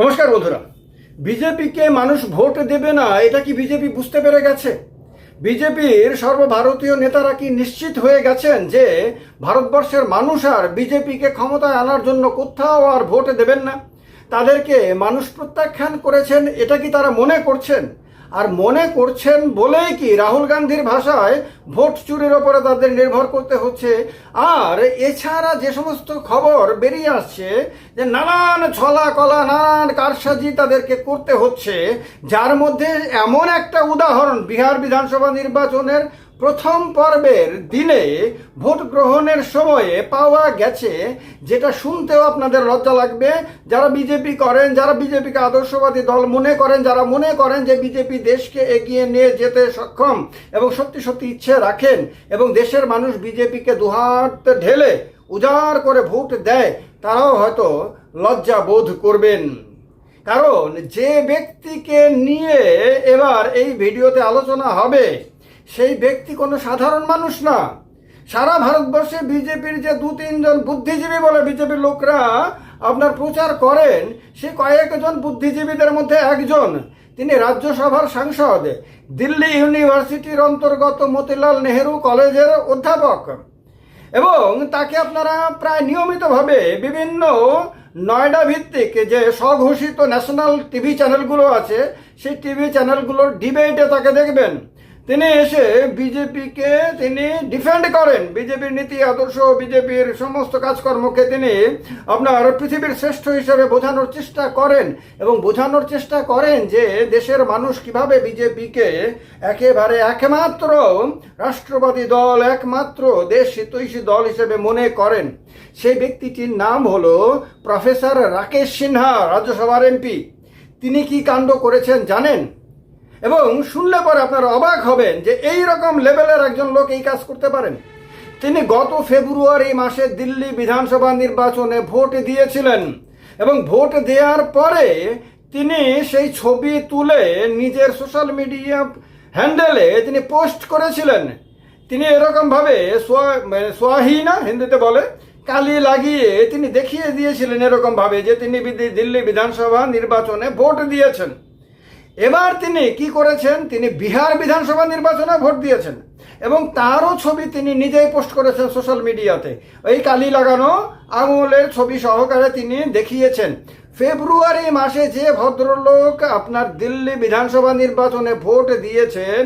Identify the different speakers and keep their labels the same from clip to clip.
Speaker 1: নমস্কার বন্ধুরা। বিজেপিকে মানুষ ভোট দেবে না, এটা কি বিজেপি বুঝতে পেরে গেছে? বিজেপির সর্বভারতীয় নেতারা কি নিশ্চিত হয়ে গেছেন যে ভারতবর্ষের মানুষ আর বিজেপিকে ক্ষমতায় আনার জন্য কোথাও আর ভোট দেবেন না? তাদেরকে মানুষ প্রত্যাখ্যান করেছেন, এটা কি তারা মনে করছেন? আর মনে করছেন বলেই কি রাহুল গান্ধীর ভাষায় ভোট চুরির ওপরে তাদের নির্ভর করতে হচ্ছে। আর এছাড়া যে সমস্ত খবর বেরিয়ে আসছে যে নানান ছলা কলা, নানান কারসাজি তাদেরকে করতে হচ্ছে, যার মধ্যে এমন একটা উদাহরণ বিহার বিধানসভা নির্বাচনের প্রথম পর্বের দিনে ভোট গ্রহণের সময়ে পাওয়া গেছে যেটা শুনতেও আপনাদের লজ্জা লাগবে। যারা বিজেপি করেন, যারা বিজেপিকে আদর্শবাদী দল মনে করেন, যারা মনে করেন যে বিজেপি দেশকে এগিয়ে নিয়ে যেতে সক্ষম এবং সত্যি সত্যি ইচ্ছে রাখেন এবং দেশের মানুষ বিজেপিকে দুহাত ঢেলে উজাড় করে ভোট দেয়, তারাও হয়তো লজ্জা বোধ করবেন। কারণ যে ব্যক্তিকে নিয়ে এবার এই ভিডিওতে আলোচনা হবে সেই ব্যক্তি কোনো সাধারণ মানুষ না। সারা ভারতবর্ষে বিজেপির যে দু তিনজন বুদ্ধিজীবী বলে বিজেপির লোকরা আপনার প্রচার করেন, সে কয়েকজন বুদ্ধিজীবীদের মধ্যে একজন। তিনি রাজ্যসভার সাংসদ, দিল্লি ইউনিভার্সিটির অন্তর্গত মতিলাল নেহেরু কলেজের অধ্যাপক। এবং তাকে আপনারা প্রায় নিয়মিতভাবে বিভিন্ন নয়ডা ভিত্তিক যে স্বঘোষিত ন্যাশনাল টিভি চ্যানেলগুলো আছে, সেই টিভি চ্যানেলগুলোর ডিবেটে তাকে দেখবেন। তিনি এসে বিজেপিকে তিনি ডিফেন্ড করেন। বিজেপির নীতি, আদর্শ, বিজেপির সমস্ত কাজকর্মকে তিনি আপনার পৃথিবীর শ্রেষ্ঠ হিসেবে বোঝানোর চেষ্টা করেন এবং বোঝানোর চেষ্টা করেন যে দেশের মানুষ কীভাবে বিজেপিকে একেবারে একমাত্র রাষ্ট্রবাদী দল, একমাত্র দেশ হিতৈষী দল হিসেবে মনে করেন। সেই ব্যক্তিটির নাম হলো প্রফেসর রাকেশ সিনহা, রাজ্যসভার এমপি। তিনি কি কাণ্ড করেছেন জানেন? এবং শুনলে পরে আপনারা অবাক হবেন যে এই রকম লেভেলের একজন লোক এই কাজ করতে পারেন। তিনি গত ফেব্রুয়ারি মাসে দিল্লি বিধানসভা নির্বাচনে ভোট দিয়েছিলেন এবং ভোট দেওয়ার পরে তিনি সেই ছবি তুলে নিজের সোশ্যাল মিডিয়া হ্যান্ডেলে তিনি পোস্ট করেছিলেন। তিনি এরকমভাবে মানে সোয়াহি না, হিন্দিতে বলে, কালি লাগিয়ে তিনি দেখিয়ে দিয়েছিলেন এরকমভাবে যে তিনি দিল্লি বিধানসভা নির্বাচনে ভোট দিয়েছেন। এবার তিনি কি করেছেন? তিনি বিহার বিধানসভা নির্বাচনে ভোট দিয়েছেন এবং তারও ছবি তিনি নিজেই পোস্ট করেছেন সোশ্যাল মিডিয়াতে। ওই কালি লাগানো আঙুলের ছবি সহকারে তিনি দেখিয়েছেন, ফেব্রুয়ারি মাসে যে ভদ্রলোক আপনার দিল্লি বিধানসভা নির্বাচনে ভোট দিয়েছেন,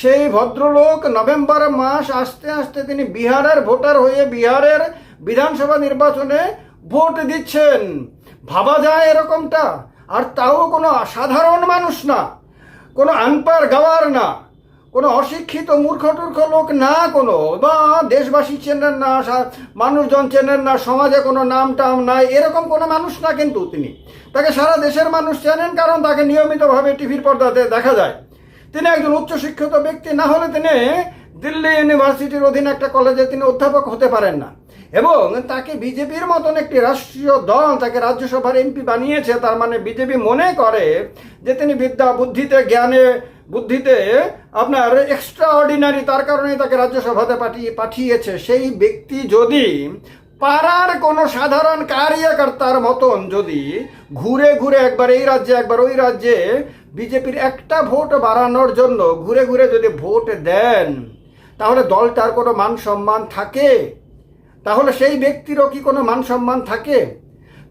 Speaker 1: সেই ভদ্রলোক নভেম্বর মাস আস্তে আস্তে তিনি বিহারের ভোটার হয়ে বিহারের বিধানসভা নির্বাচনে ভোট দিচ্ছেন। ভাবা যায় এরকমটা? আর তাও কোনো সাধারণ মানুষ না, কোনো আনপার গাওয়ার না, কোনো অশিক্ষিত মূর্খ টূর্খ লোক না, কোনো বা দেশবাসী চেনেন না মানুষজন চেনেন না, সমাজে কোনো নাম টাম নাই, এরকম কোনো মানুষ না কিন্তু তিনি। তাকে সারা দেশের মানুষ চেনেন কারণ তাকে নিয়মিতভাবে টিভির পর্দাতে দেখা যায়। তিনি একজন উচ্চশিক্ষিত ব্যক্তি, না হলে তিনি দিল্লি ইউনিভার্সিটির অধীনে একটা কলেজে তিনি অধ্যাপক হতে পারেন না। এবং তাকে বিজেপির মতন একটি রাষ্ট্রীয় দল তাকে রাজ্যসভার এমপি বানিয়েছে, তার মানে বিজেপি মনে করে যে তিনি বিদ্যা, বুদ্ধিতে, জ্ঞানে, বুদ্ধিতে আপনার এক্সট্রা অর্ডিনারি তার কারণে তাকে রাজ্যসভাতে পাঠিয়ে, পাঠিয়েছে। সেই ব্যক্তি যদি পাড়ার কোনো সাধারণ কার্যকর্তার মতন যদি ঘুরে ঘুরে একবার এই রাজ্যে, একবার ওই রাজ্যে বিজেপির একটা ভোট বাড়ানোর জন্য ঘুরে ঘুরে যদি ভোট দেন তাহলে দলটার কোনো মান সম্মান থাকে? তাহলে সেই ব্যক্তিরও কি কোনো মান সম্মান থাকে?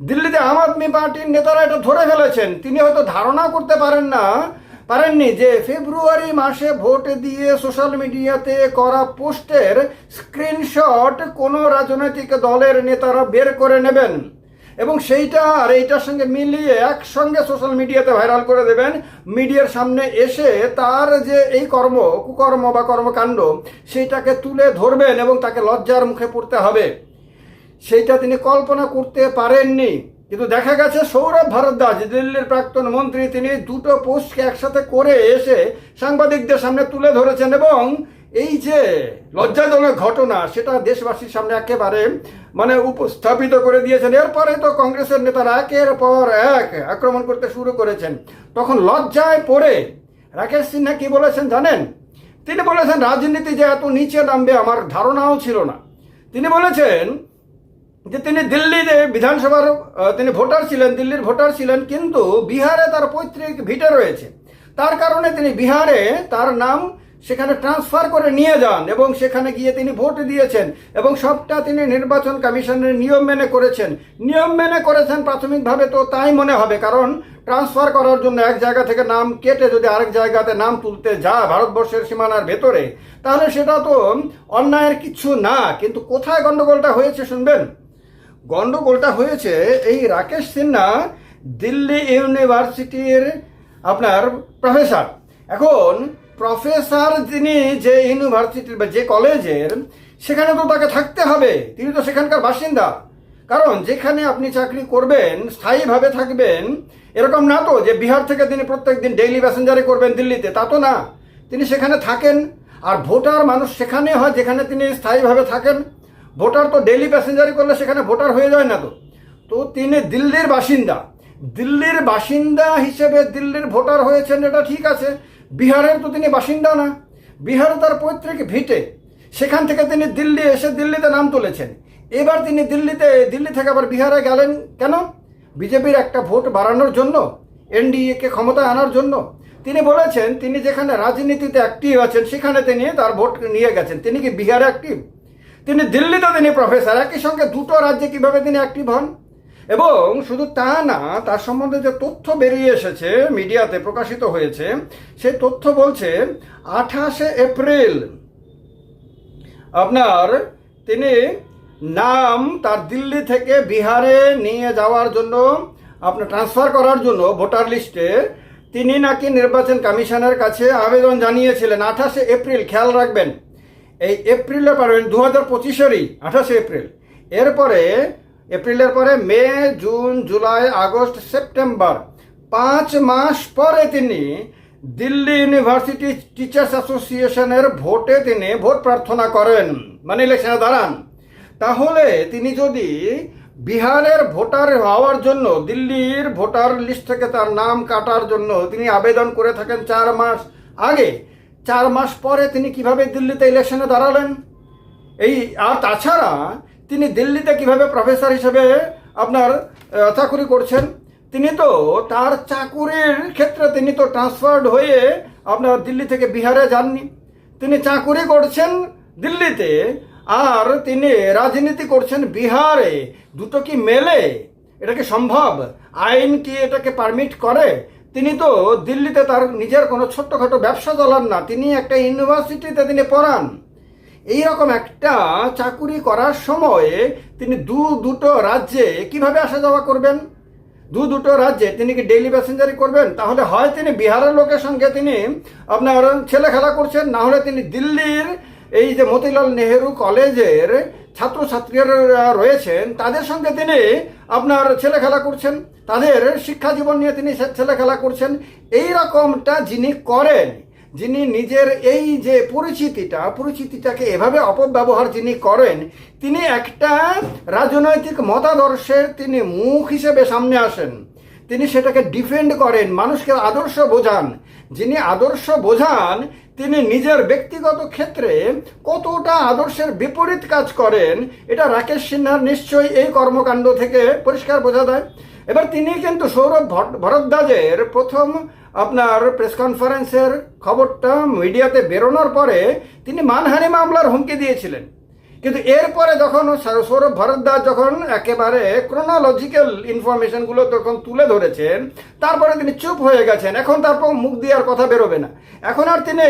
Speaker 1: দিল্লিতে আম আদমি পার্টির নেতারা এটা ধরে ফেলেছেন। তিনি হয়তো ধারণা করতে পারেন না, পারেননি যে ফেব্রুয়ারি মাসে ভোট দিয়ে সোশ্যাল মিডিয়াতে করা পোস্টের স্ক্রিনশট কোনো রাজনৈতিক দলের নেতারা বের করে নেবেন। এবং সেইটা আর এইটার সঙ্গে মিলিয়ে একসঙ্গে সোশ্যাল মিডিয়াতে ভাইরাল করে দেবেন। মিডিয়ার সামনে এসে তার যে এই কর্ম, কুকর্ম বা কর্মকাণ্ড, সেইটাকে তুলে ধরবেন এবং তাকে লজ্জার মুখে পড়তে হবে। সেইটা তিনি কল্পনা করতে পারেননি। কিন্তু দেখা গেছে সৌরভ ভারদ্বাজ, দিল্লির প্রাক্তন মন্ত্রী, তিনি দুটো পোস্টকে একসাথে করে এসে সাংবাদিকদের সামনে তুলে ধরেছেন এবং এই যে লজ্জাজনক ঘটনা, সেটা দেশবাসীর সামনে একেবারে মানে উপস্থাপিত করে দিয়েছেন। এরপরে তো কংগ্রেসের নেতারা একের পর এক আক্রমণ করতে শুরু করেছেন। তখন লজ্জায় পড়ে রাকেশ সিনহা কি বলেছেন জানেন? তিনি বলেছেন, রাজনীতি যে এত নিচে নামবে, আমার ধারণাও ছিল না। তিনি বলেছেন যে, তিনি দিল্লিতে বিধানসভার তিনি ভোটার ছিলেন, দিল্লির ভোটার ছিলেন, কিন্তু বিহারে তার পৈতৃক ভিটে রয়েছে। তার কারণে তিনি বিহারে তার নাম সেখানে ট্রান্সফার করে নিয়ে যান এবং সেখানে গিয়ে তিনি ভোট দিয়েছেন এবং সবটা তিনি নির্বাচন কমিশনের নিয়ম মেনে করেছেন। নিয়ম মেনে করেছেন প্রাথমিকভাবে তো তাই মনে হবে, কারণ ট্রান্সফার করার জন্য এক জায়গা থেকে নাম কেটে যদি আরেক জায়গাতে নাম তুলতে যায় ভারতবর্ষের সীমানার ভেতরে, তাহলে সেটা তো অন্যায়ের কিছু না। কিন্তু কোথায় গন্ডগোলটা হয়েছে শুনবেন? গণ্ডগোলটা হয়েছে এই রাকেশ সিনহা দিল্লি ইউনিভার্সিটির আপনার প্রফেসর। এখন প্রফেসর তিনি যে ইউনিভার্সিটির বা যে কলেজের, সেখানে তো তাকে থাকতে হবে। তিনি তো সেখানকার বাসিন্দা। কারণ যেখানে আপনি চাকরি করবেন, স্থায়ীভাবে থাকবেন, এরকম না তো যে বিহার থেকে তিনি প্রত্যেক দিন ডেইলি প্যাসেঞ্জারে করবেন দিল্লিতে, তা তো না। তিনি সেখানে থাকেন, আর ভোটার মানুষ সেখানে হয় যেখানে তিনি স্থায়ীভাবে থাকেন। ভোটার তো ডেইলি প্যাসেঞ্জারি করলে সেখানে ভোটার হয়ে যায় না তো। তো তিনি দিল্লির বাসিন্দা। দিল্লির বাসিন্দা হিসেবে দিল্লির ভোটার হয়েছেন, এটা ঠিক আছে। বিহারের তো তিনি বাসিন্দা না। বিহারে তার পৈতৃক ভিটে। সেখান থেকে তিনি দিল্লি এসে দিল্লিতে নাম তুলেছেন। এবার তিনি দিল্লিতে, দিল্লি থেকে আবার বিহারে গেলেন কেন? বিজেপির একটা ভোট বাড়ানোর জন্য, এনডিএকে ক্ষমতায় আনার জন্য। তিনি বলেছেন, তিনি যেখানে রাজনীতিতে অ্যাক্টিভ আছেন, সেখানে তিনি তার ভোট নিয়ে গেছেন। তিনি কি বিহারে অ্যাক্টিভ তিনি দিল্লিতে তিনি প্রফেসর একই সঙ্গে দুটো রাজ্যে কীভাবে তিনি অ্যাক্টিভ হন? এবং শুধু তা না, তার সম্বন্ধে যে তথ্য বেরিয়ে এসেছে, মিডিয়াতে প্রকাশিত হয়েছে সেই তথ্য বলছে, আঠাশে এপ্রিল, আপনার তিনি নাম তার দিল্লি থেকে বিহারে নিয়ে যাওয়ার জন্য, আপনার ট্রান্সফার করার জন্য ভোটার লিস্টে, তিনি নাকি নির্বাচন কমিশনের কাছে আবেদন জানিয়েছিলেন। আঠাশে এপ্রিল, খেয়াল রাখবেন। এই এপ্রিলে পারবেন দু হাজার পঁচিশেরই আঠাশে এপ্রিল। এরপরে এপ্রিলের পরে May, June, July, August, September, পাঁচ মাস পরে তিনি দিল্লি ইউনিভার্সিটি টিচার্স অ্যাসোসিয়েশনের ভোটে তিনি ভোট প্রার্থনা করেন। মানে ইলেকশনে দাঁড়ান। তাহলে তিনি যদি বিহারের ভোটার হওয়ার জন্য, দিল্লির ভোটার লিস্ট থেকে তার নাম কাটার জন্য তিনি আবেদন করে থাকেন চার মাস আগে, চার মাস পরে তিনি কীভাবে দিল্লিতে ইলেকশনে দাঁড়ালেন? এই আর তাছাড়া তিনি দিল্লিতে কীভাবে প্রফেসর হিসেবে আপনার চাকুরি করছেন, তিনি তো তার চাকুরির ক্ষেত্রে তিনি তো ট্রান্সফার্ড হয়ে আপনার দিল্লি থেকে বিহারে যাননি। তিনি চাকুরি করছেন দিল্লিতে, আর তিনি রাজনীতি করছেন বিহারে। দুটো কি মেলে? এটা কি সম্ভব? আইন কি এটাকে পারমিট করে? তিনি তো দিল্লিতে তার নিজের কোনো ছোট্টখাটো ব্যবসা চালান না, তিনি একটা ইউনিভার্সিটিতে তিনি পড়ান। এইরকম একটা চাকুরি করার সময়ে তিনি দু দুটো রাজ্যে কীভাবে আসা যাওয়া করবেন? দু দুটো রাজ্যে তিনি কি ডেইলি প্যাসেঞ্জারি করবেন? তাহলে হয় তিনি বিহারের লোকের সঙ্গে তিনি আপনার ছেলে খেলা করছেন, না হলে তিনি দিল্লির এই যে মতিলাল নেহেরু কলেজের ছাত্রছাত্রীরা রয়েছেন, তাদের সঙ্গে তিনি আপনার ছেলে খেলা করছেন, তাদের শিক্ষা জীবন নিয়ে তিনি ছেলে খেলা করছেন এই রকমটা যিনি করেন যিনি নিজের এই যে পরিচিতিটা, পরিচিতিটাকে এভাবে অপব্যবহার যিনি করেন, তিনি একটা রাজনৈতিক মতাদর্শের তিনি মুখ হিসেবে সামনে আসেন। তিনি সেটাকে ডিফেন্ড করেন, মানুষকে আদর্শ বোঝান। যিনি আদর্শ বোঝান, তিনি নিজের ব্যক্তিগত ক্ষেত্রে কতটা আদর্শের বিপরীত কাজ করেন, এটা রাকেশ সিনহার নিশ্চয়ই এই কর্মকাণ্ড থেকে পরিষ্কার বোঝা যায়। এবার তিনি কিন্তু সৌরভ ভরদ্বাজের প্রথম আপনার প্রেস কনফারেন্সের খবরটা মিডিয়াতে বেরোনোর পরে তিনি মানহানি মামলার হুমকি দিয়েছিলেন। কিন্তু এরপরে যখন সৌরভ ভরদ্বাজ যখন একেবারে ক্রোনোলজিক্যাল ইনফরমেশনগুলো তখন তুলে ধরেছেন, তারপরে তিনি চুপ হয়ে গেছেন। এখন তারপর মুখ দিয়ে আর কথা বেরোবে না। এখন আর তিনি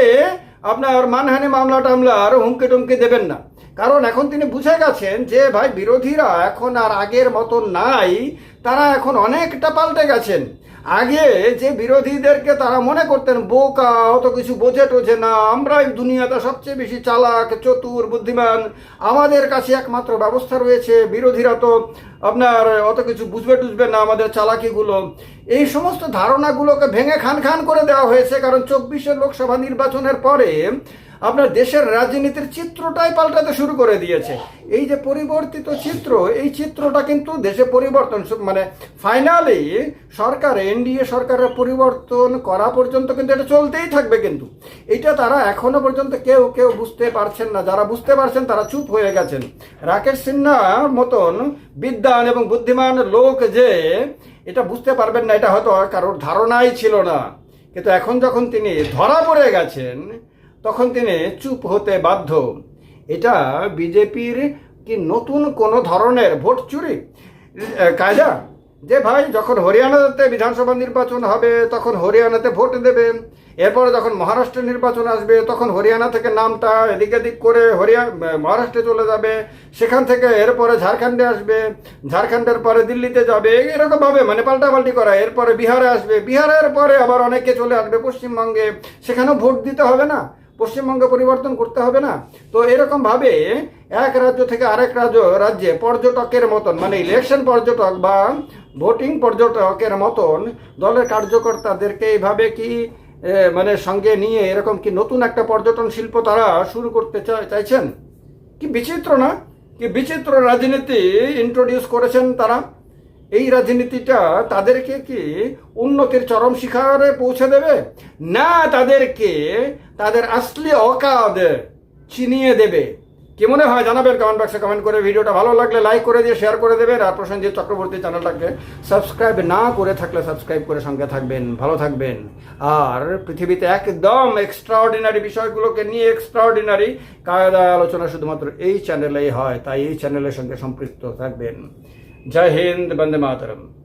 Speaker 1: আপনার মানহানি মামলা টামলার হুমকি টুমকি দেবেন না। কারণ এখন তিনি বুঝে গেছেন যে, ভাই, বিরোধীরা এখন আর আগের মতো নাই। তারা এখন অনেকটা পাল্টে গেছেন। আগে যে বিরোধীদেরকে তারা মনে করতেন, বোকা, অত কিছু বোঝে টোঝে না, আমরাই দুনিয়াতে সবচেয়ে বেশি চালাক, চতুর, বুদ্ধিমান। আমাদের কাছে একমাত্র ব্যবস্থা রয়েছে, বিরোধীরা তো আপনার অত কিছু বুঝবে টুঝবে না আমাদের চালাকিগুলো। এই সমস্ত ধারণাগুলোকে ভেঙে খান খান করে দেওয়া হয়েছে, কারণ চব্বিশের লোকসভা নির্বাচনের পরে আপনার দেশের রাজনীতির চিত্রটাই পাল্টাতে শুরু করে দিয়েছে। এই যে পরিবর্তিত চিত্র, এই চিত্রটা কিন্তু দেশে পরিবর্তন মানে ফাইনালি সরকার, এনডিএ সরকারের পরিবর্তন করা পর্যন্ত কিন্তু এটা চলতেই থাকবে কিন্তু। এটা তারা এখনও পর্যন্ত কেউ কেউ বুঝতে পারছেন না। যারা বুঝতে পারছেন, তারা চুপ হয়ে গেছেন। রাকেশ সিনহার মতন বিদ্যান এবং বুদ্ধিমান লোক যে, এটা বুঝতে পারবেন না, এটা হয়তো কারোর ধারণাই ছিল না। কিন্তু এখন যখন তিনি ধরা পড়ে গেছেন তখন তিনি চুপ হতে বাধ্য। এটা বিজেপির কি নতুন কোনো ধরনের ভোট চুরি? কায়দা? যে ভাই যখন হরিয়ানাতে বিধানসভা নির্বাচন হবে, তখন হরিয়ানাতে ভোট দেবে। এরপর যখন মহারাষ্ট্রের নির্বাচন আসবে, তখন হরিয়ানা থেকে নামটা এদিক এদিক করে হরিয়া মহারাষ্ট্রে চলে যাবে। সেখান থেকে এরপরে ঝাড়খণ্ডে আসবে। ঝাড়খণ্ডের পরে দিল্লিতে যাবে। এরকমভাবে মানে পাল্টাপাল্টি করা। এরপরে বিহারে আসবে। বিহারের পরে আবার অনেকে চলে আসবে পশ্চিমবঙ্গে। সেখানেও ভোট দিতে হবে না। পশ্চিমবঙ্গে পরিবর্তন করতে হবে না। তো এরকম ভাবে এক রাজ্য থেকে আরেক রাজ্য রাজ্যে পর্যটকের মতন মানে ইলেকশন পর্যটক বা ভোটিং পর্যটকের মতন দলের কার্যকর্তাদেরকে এইভাবে কি মানে সঙ্গে নিয়ে এরকম কি নতুন একটা পর্যটন শিল্প তারা শুরু করতে চাইছেন? কি বিচিত্র না? কি বিচিত্র রাজনীতি ইন্ট্রোডিউস করেছেন তারা? এই রাজনীতিটা তাদেরকে কি উন্নতির চরম শিখরে পৌঁছে দেবে? না তাদেরকে তাদের আসলি অকাদ চিনিয়ে দেবে। কি মনে হয় জানাবেন কমেন্ট বক্সে কমেন্ট করে। ভিডিওটা ভালো লাগলে লাইক করে দিয়ে শেয়ার করে দেবেন। আর প্রসেনজিৎ চক্রবর্তী চ্যানেলটাকে সাবস্ক্রাইব না করে থাকলে সাবস্ক্রাইব করে সঙ্গে থাকবেন। ভালো থাকবেন। আর পৃথিবীতে একদম এক্সট্রাঅর্ডিনারি বিষয়গুলোকে নিয়ে এক্সট্রাঅর্ডিনারি কায়দায় আলোচনা শুধুমাত্র এই চ্যানেলেই হয়। তাই এই চ্যানেলের সঙ্গে সম্পৃক্ত থাকবেন। जय हिंद बंदे मातरम।